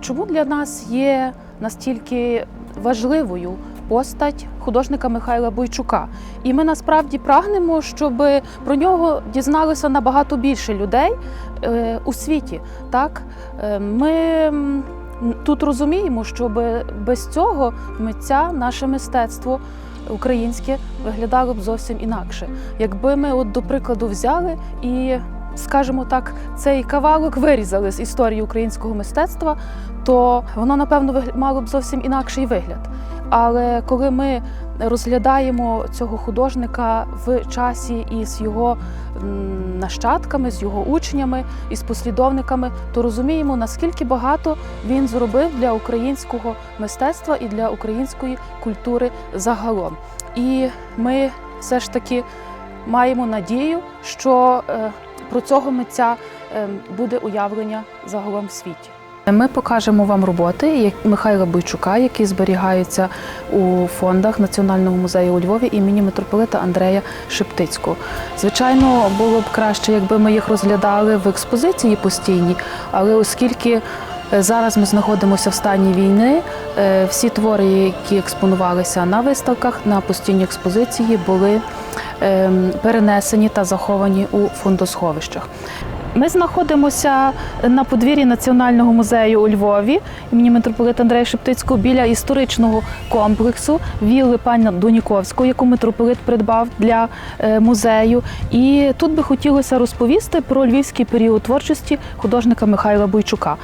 Чому для нас є настільки важливою постать художника Михайла Бойчука? І ми насправді прагнемо, щоб про нього дізналося набагато більше людей е, у світі. Так? Е, Ми тут розуміємо, що без цього митця наше мистецтво українське виглядало б зовсім інакше. Якби ми, от, до прикладу, взяли і, скажімо так, цей кавалок вирізали з історії українського мистецтва, то воно, напевно, мало б зовсім інакший вигляд. Але коли ми розглядаємо цього художника в часі із його нащадками, з його учнями і з послідовниками, то розуміємо, наскільки багато він зробив для українського мистецтва і для української культури загалом. І ми все ж таки маємо надію, що е, про цього митця е, буде уявлення загалом в світі. Ми покажемо вам роботи Михайла Бойчука, які зберігаються у фондах Національного музею у Львові імені митрополита Андрея Шептицького. Звичайно, було б краще, якби ми їх розглядали в експозиції постійній, але оскільки е, зараз ми знаходимося в стані війни, е, всі твори, які експонувалися на виставках, на постійній експозиції, були ем, перенесені та заховані у фондосховищах. Ми знаходимося на подвір'ї Національного музею у Львові імені митрополита Андрея Шептицького біля історичного комплексу вілли пана Дуніковського, яку митрополит придбав для е, музею. І тут би хотілося розповісти про львівський період творчості художника Михайла Бойчука.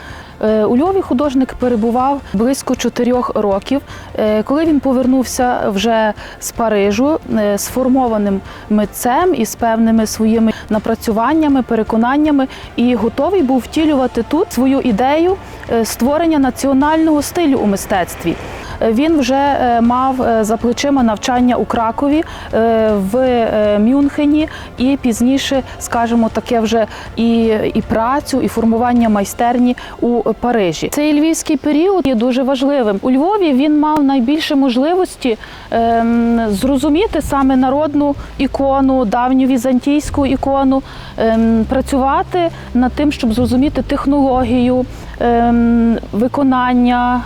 Е, У Львові художник перебував близько чотирьох років. Е, Коли він повернувся вже з Парижу, е, сформованим митцем і з певними своїми напрацюваннями, переконаннями, і готовий був втілювати тут свою ідею створення національного стилю у мистецтві. Він вже е, мав е, за плечима навчання у Кракові, е, в Мюнхені і пізніше, скажімо, таке вже і, і працю, і формування майстерні у Парижі. Цей львівський період є дуже важливим. У Львові він мав найбільше можливості ем, зрозуміти саме народну ікону, давню візантійську ікону, ем, працювати над тим, щоб зрозуміти технологію ем, виконання.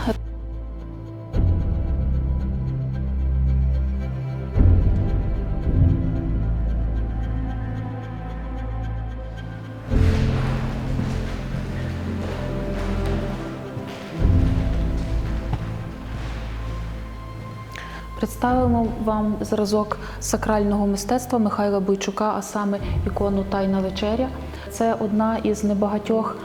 Представимо вам зразок сакрального мистецтва Михайла Бойчука, а саме ікону Тайна вечеря. Це одна із небагатьох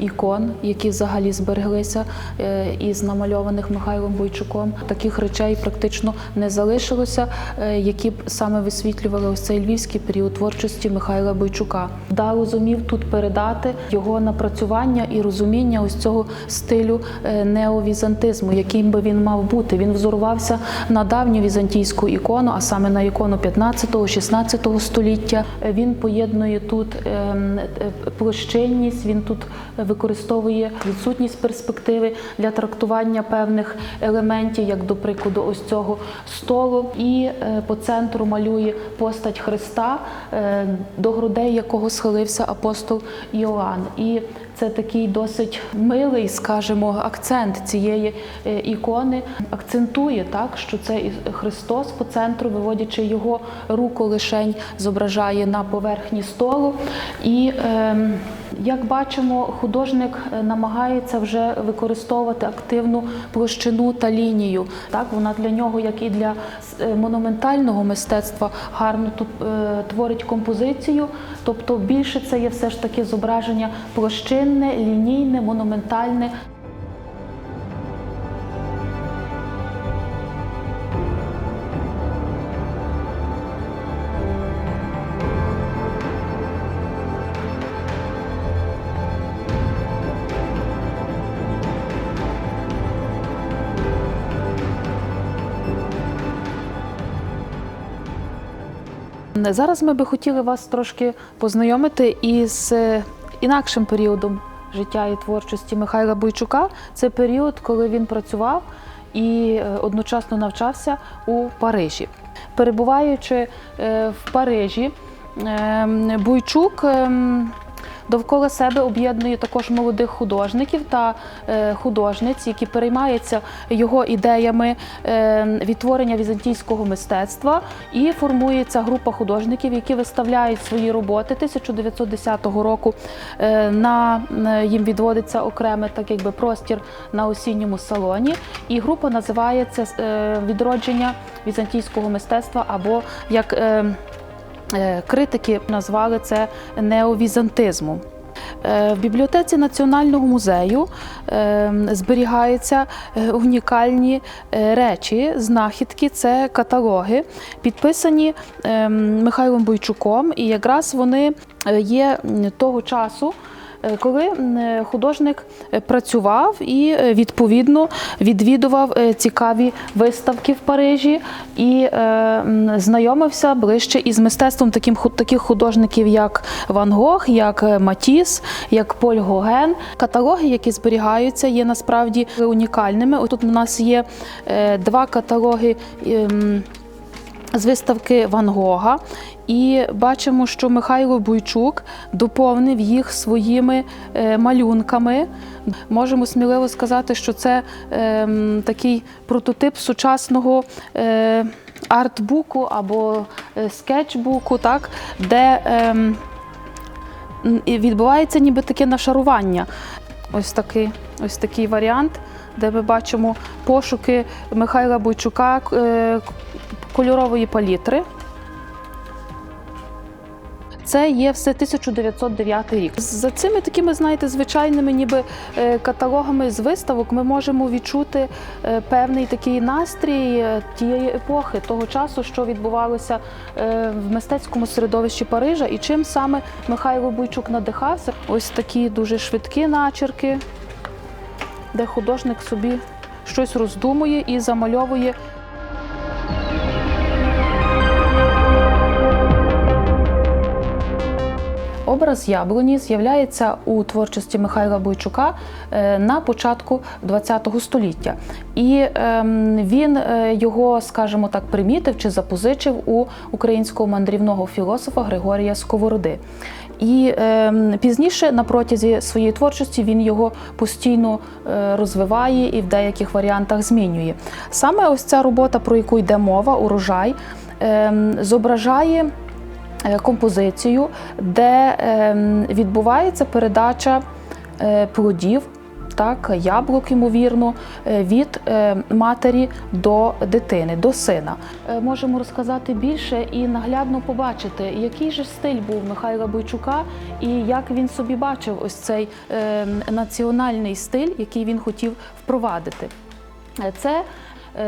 ікон, які взагалі збереглися е, із намальованих Михайлом Бойчуком. Таких речей практично не залишилося, е, які б саме висвітлювали ось цей львівський період творчості Михайла Бойчука. Вдало зумів тут передати його напрацювання і розуміння ось цього стилю е, неовізантизму, яким би він мав бути. Він взорувався на давню візантійську ікону, а саме на ікону 15-16 століття. Він поєднує тут ем, площинність, він тут використовує відсутність перспективи для трактування певних елементів, як до прикладу, ось цього столу. І е, по центру малює постать Христа, е, до грудей якого схилився апостол Іоанн. І це такий досить милий, скажімо, акцент цієї е, ікони. Акцентує так, що це Христос по центру, виводячи його руку лишень, зображає на поверхні столу. І ем, як бачимо, художник е, намагається вже використовувати активну площину та лінію. Так, вона для нього, як і для е, монументального мистецтва, гарно е, творить композицію. Тобто більше це є все ж таки зображення площинне, лінійне, монументальне. Зараз ми би хотіли вас трошки познайомити із е, інакшим періодом життя і творчості Михайла Бойчука. Це період, коли він працював і е, одночасно навчався у Парижі. Перебуваючи е, в Парижі, ем, Бойчук ем, довкола себе об'єднує також молодих художників та е, художниць, які переймаються його ідеями е, відтворення візантійського мистецтва. І формується група художників, які виставляють свої роботи 1910 року. Е, На їм відводиться окремий так якби простір на осінньому салоні. І група називається відродження візантійського мистецтва або як критики назвали це неовізантизмом. Е, В бібліотеці Національного музею е, зберігаються е, унікальні е, речі, знахідки, це каталоги, підписані е, Михайлом Бойчуком, і якраз вони е, є того часу. Е, Коли е, художник е, працював і відповідно відвідував цікаві виставки в Парижі і знайомився ближче із мистецтвом таким таких художників, як Ван Гог, як Матіс, як Поль Гоген. Каталоги, які зберігаються, є насправді унікальними. Тут у нас є два каталоги. З виставки Ван Гога, і бачимо, що Михайло Буйчук доповнив їх своїми е, малюнками. Можемо сміливо сказати, що це ем, такий прототип сучасного. Е, Артбуку або е, скетчбуку, так, де ем, відбувається ніби таке нашарування. Ось такий, ось такий варіант, де ми бачимо пошуки Михайла Бойчука е, кольорової палітри. Це є все 1909 рік. За цими такими, знаєте, звичайними ніби е, каталогами з виставок ми можемо відчути е, певний такий настрій е, тієї епохи, того часу, що відбувалося в мистецькому середовищі Парижа, і чим саме Михайло Буйчук надихався. Ось такі дуже швидкі начерки, де художник собі щось роздумує і замальовує Образ яблуні з'являється у творчості Михайла Бойчука е, на початку ХХ століття, і ем, він е, його, скажімо так, примітив чи запозичив у українського мандрівного філософа Григорія Сковороди. І ем, пізніше, на протязі своєї творчості, він його постійно е, розвиває і в деяких варіантах змінює. Саме ось ця робота, про яку йде мова, урожай, ем, зображає е, композицію, де ем, відбувається передача е, плодів. Так, яблук, ймовірно, е, від е, матері до дитини, до сина. Е, Можемо розказати більше і наглядно побачити, який же стиль був Михайла Бойчука і як він собі бачив ось цей е, національний стиль, який він хотів впровадити. Е, Це е,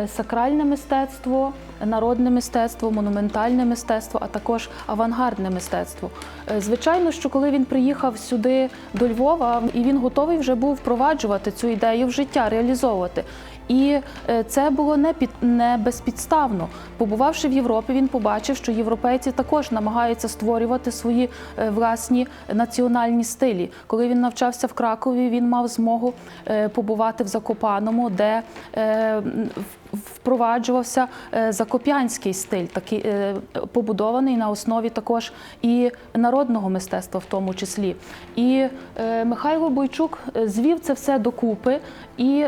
сакральне мистецтво, народне мистецтво, монументальне мистецтво, а також авангардне мистецтво. Е, Звичайно, що коли він приїхав сюди до Львова, і він готовий вже був впроваджувати цю ідею в життя, реалізовувати. І е, це було не під не безпідставно. Побувавши в Європі, він побачив, що європейці також намагаються створювати свої е, власні національні стилі. Коли він навчався в Кракові, він мав змогу е, побувати в Закопаному, де е, в- впроваджувався е, закоп'янський стиль, такий е, побудований на основі також і народного мистецтва, в тому числі. І е, Михайло Бойчук звів це все докупи і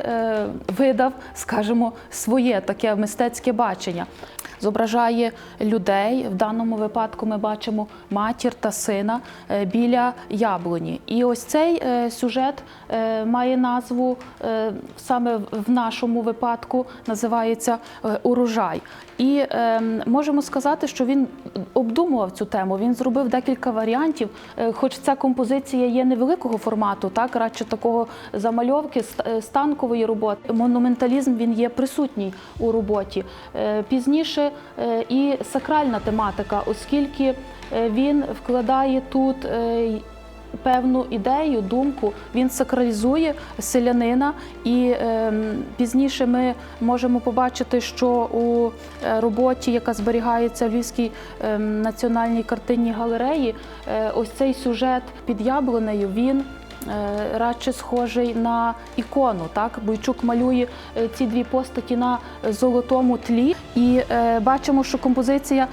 видав, скажімо, своє таке мистецьке бачення. Зображає людей. В даному випадку ми бачимо матір та сина е, біля яблуні. І ось цей е, сюжет е, має назву саме в- нашому випадку називається Урожай. І е, можемо сказати, що він обдумував цю тему. Він зробив декілька варіантів, хоч ця композиція є невеликого формату, так радше такого замальовки ст- станкової роботи. Монументалізм він є присутній у роботі. Пізніше е, і сакральна тематика, оскільки е, він вкладає тут. е, Певну ідею, думку він сакралізує селянина, і пізніше ми можемо побачити, що у роботі, яка зберігається в Львівській національній картинній галереї, ось цей сюжет під яблунею він. Е, Радше схожий на ікону, так? Бойчук малює е, ці дві постаті на золотому тлі, і е, бачимо, що композиція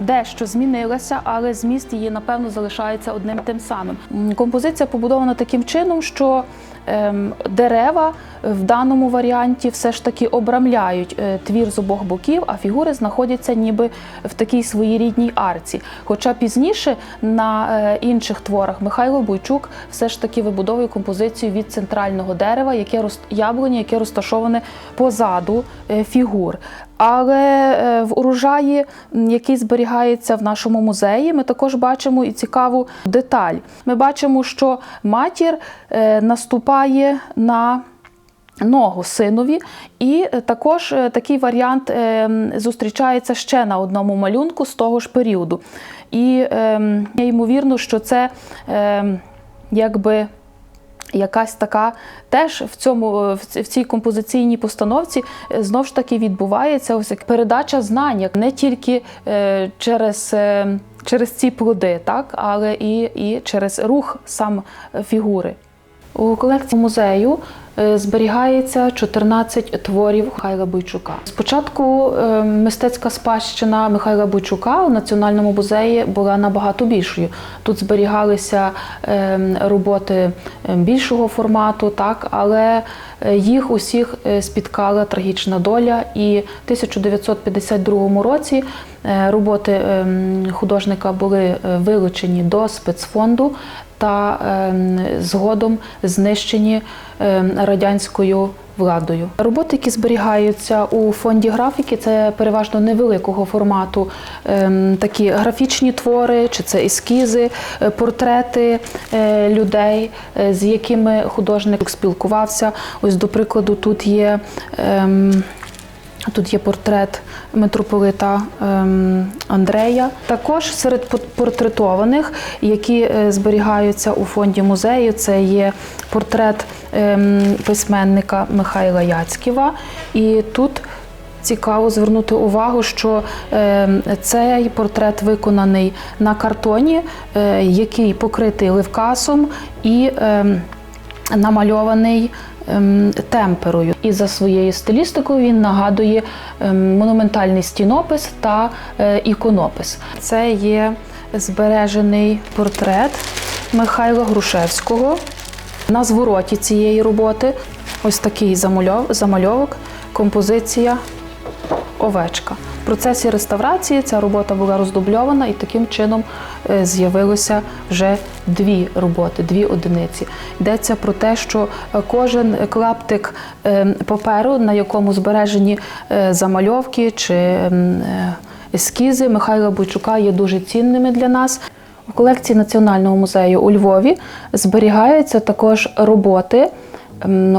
дещо змінилася, але зміст її напевно залишається одним тим самим. Композиція побудована таким чином, що ем, дерева в даному варіанті все ж таки обрамляють е, твір з обох боків, а фігури знаходяться ніби в такій своєрідній арці. Хоча пізніше на е, інших творах Михайло Бойчук все ж таки вибудовує композицію від центрального дерева, яке яблуні, яке розташоване позаду е, фігур. Але е, в урожаї, який зберігається в нашому музеї, ми також бачимо і цікаву деталь. Ми бачимо, що матір е, наступає на ногу синові, і е, також такий варіант зустрічається ще на одному малюнку з того ж періоду. І ймовірно, що це якби. Якась така теж в цьому в цій композиційній постановці е, знов ж таки відбувається ось як передача знань не тільки е, через, е, через ці плоди, так але і, і через рух сам е, фігури. У колекції музею е, зберігається 14 творів Михайла Бойчука. Спочатку е, мистецька спадщина Михайла Бойчука у Національному музеї була набагато більшою. Тут зберігалися е, роботи більшого формату, так, але їх усіх спіткала трагічна доля. І в 1952 році роботи е, художника були вилучені до спецфонду та ем, згодом знищені ем, радянською владою. Роботи, які зберігаються у фонді графіки, це переважно невеликого формату, ем, такі графічні твори, чи це ескізи, е, портрети е, людей, е, з якими художник спілкувався. Ось, до прикладу, тут є. Тут є портрет митрополита ем, Андрея. Також серед портретованих, які е, зберігаються у фонді музею, це є портрет ем, письменника Михайла Яцьківа. І тут цікаво звернути увагу, що ем, цей портрет виконаний на картоні, е, який покритий ливкасом і намальований темперою. І за своєю стилістикою він нагадує ем, монументальний стінопис та е, іконопис. Це є збережений портрет Михайла Грушевського. На звороті цієї роботи ось такий замальов- замальовок, композиція овечка. В процесі реставрації ця робота була роздубльована і таким чином е, з'явилося вже дві роботи, дві одиниці. Йдеться про те, що е, кожен клаптик е, паперу, на якому збережені замальовки чи ескізи Михайла Бойчука, є дуже цінними для нас. У колекції Національного музею у Львові зберігаються також роботи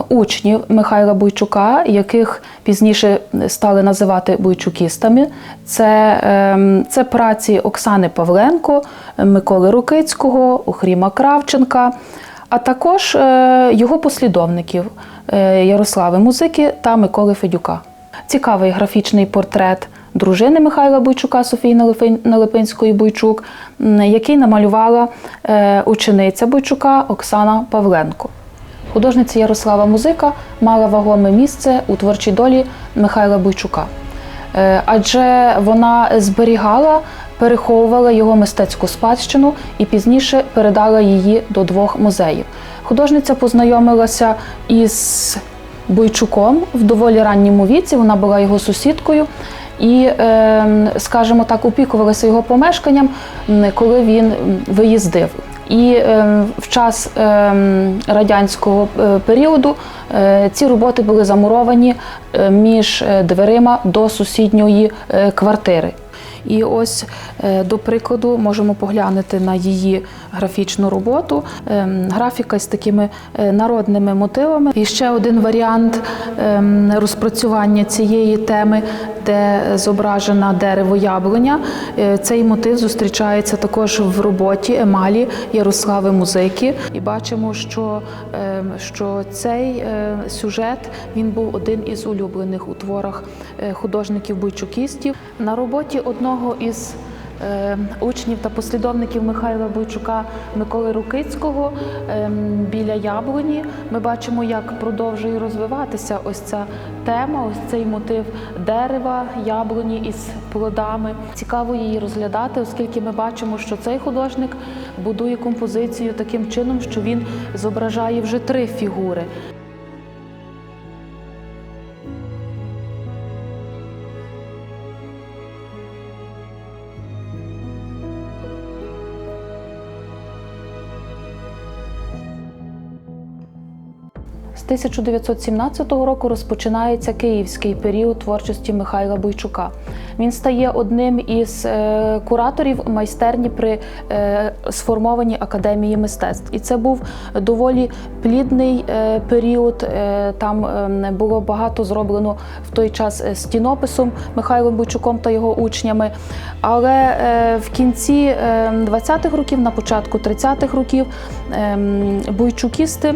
учнів Михайла Бойчука, яких пізніше стали називати бойчукістами. Це, ем, це праці Оксани Павленко, Миколи Рукицького, Охріма Кравченка, а також е, його послідовників е, Ярослави Музики та Миколи Федюка. Цікавий графічний портрет дружини Михайла Бойчука Софії Налипин- Налипинської Бойчук, який намалювала е, учениця Бойчука Оксана Павленко. Художниця Ярослава Музика мала вагоме місце у творчій долі Михайла Бойчука, Е, адже вона зберігала, переховувала його мистецьку спадщину і пізніше передала її до двох музеїв. Художниця познайомилася із Бойчуком в доволі ранньому віці. Вона була його сусідкою і, е, скажімо так, опікувалася його помешканням, коли він виїздив. І е, в час е, радянського е, періоду е, ці роботи були замуровані е, між дверима до сусідньої квартири. І ось, до прикладу, можемо поглянути на її графічну роботу. Ем, Графіка з такими народними мотивами. І ще один варіант ем, розпрацювання цієї теми, де зображена дерево яблуня. Е, Цей мотив зустрічається також в роботі емалі Ярослави Музики. І бачимо, що, ем, що цей е, сюжет він був один із улюблених у творах е, художників бойчукістів. На роботі одного із учнів та послідовників Михайла Бойчука Миколи Рукицького ем, біля яблуні. Ми бачимо, як продовжує розвиватися ось ця тема, ось цей мотив дерева, яблуні із плодами. Цікаво її розглядати, оскільки ми бачимо, що цей художник будує композицію таким чином, що він зображає вже три фігури. 1917 року розпочинається київський період творчості Михайла Бойчука. Він стає одним із е, кураторів майстерні при е, сформованій академії мистецтв. І це був доволі плідний е, період. Там було багато зроблено в той час стінописом Михайлом Бойчуком та його учнями. Але в кінці е, 20-х років, на початку 30-х років, е, бойчукісти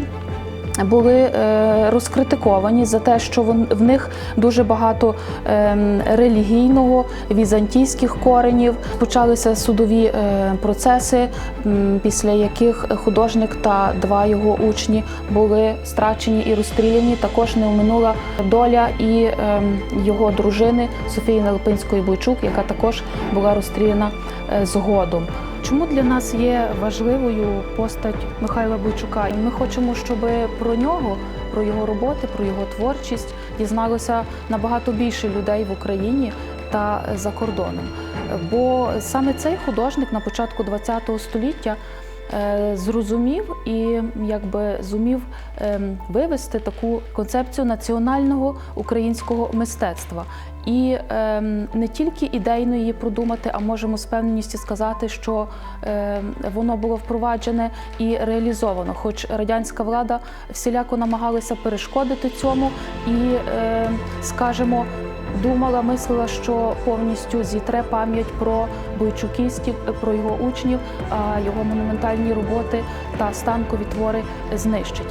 були е, розкритиковані за те, що в них дуже багато ем, релігійного, візантійських коренів. Почалися судові е, процеси, після яких художник та два його учні були страчені і розстріляні. Також не оминула доля і ем, його дружини Софії Нелепинської Бойчук, яка також була розстріляна е, згодом. Чому для нас є важливою постать Михайла Бойчука? Ми хочемо, щоб про нього, про його роботи, про його творчість дізналося набагато більше людей в Україні та за кордоном. Бо саме цей художник на початку ХХ століття зрозумів і якби зумів ем, вивести таку концепцію національного українського мистецтва. І ем, не тільки ідейно її продумати, а можемо з певністю сказати, що ем, воно було впроваджене і реалізовано. Хоч радянська влада всіляко намагалася перешкодити цьому і, ем, скажімо, думала, мислила, що повністю зітре пам'ять про бойчукістів, про його учнів, його монументальні роботи та станкові твори знищить.